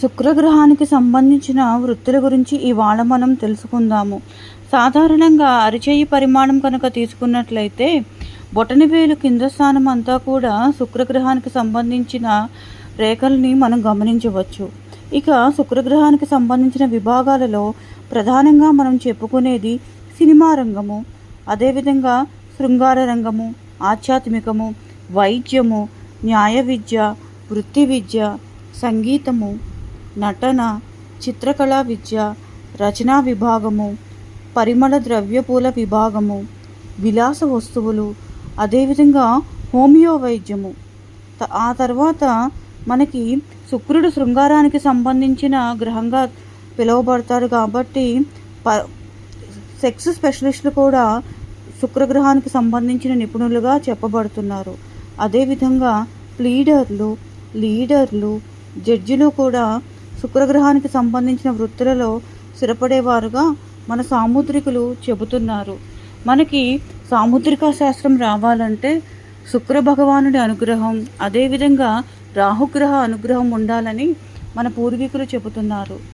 శుక్రగ్రహానికి సంబంధించిన వృత్తుల గురించి ఇవాళ మనం తెలుసుకుందాము. సాధారణంగా అరిచేయి పరిమాణం కనుక తీసుకున్నట్లయితే బొటనవేలు కింద స్థానం అంతా కూడా శుక్రగ్రహానికి సంబంధించిన రేఖల్ని మనం గమనించవచ్చు. ఇక శుక్రగ్రహానికి సంబంధించిన విభాగాలలో ప్రధానంగా మనం చెప్పుకునేది సినిమా రంగము. అదేవిధంగా శృంగార రంగము ఆధ్యాత్మికము వైద్యము న్యాయ విద్య వృత్తి విద్య సంగీతము నటన చిత్రకళా విద్య రచనా విభాగము పరిమళ ద్రవ్యపూల విభాగము విలాస వస్తువులు అదేవిధంగా హోమియో వైద్యము ఆ తర్వాత మనకి శుక్రుడు శృంగారానికి సంబంధించిన గ్రహంగా పిలువబడతారు కాబట్టి ప సెక్స్ స్పెషలిస్టులు కూడా శుక్రగ్రహానికి సంబంధించిన నిపుణులుగా చెప్పబడుతున్నారు. అదేవిధంగా ప్లీడర్లు లీడర్లు జడ్జిలు కూడా శుక్రగ్రహానికి సంబంధించిన వృత్తులలో స్థిరపడేవారుగా మన సాముద్రికులు చెబుతున్నారు. మనకి సాముద్రిక శాస్త్రం రావాలంటే శుక్ర భగవానుడి అనుగ్రహం అదేవిధంగా రాహుగ్రహ అనుగ్రహం ఉండాలని మన పూర్వీకులు చెబుతున్నారు.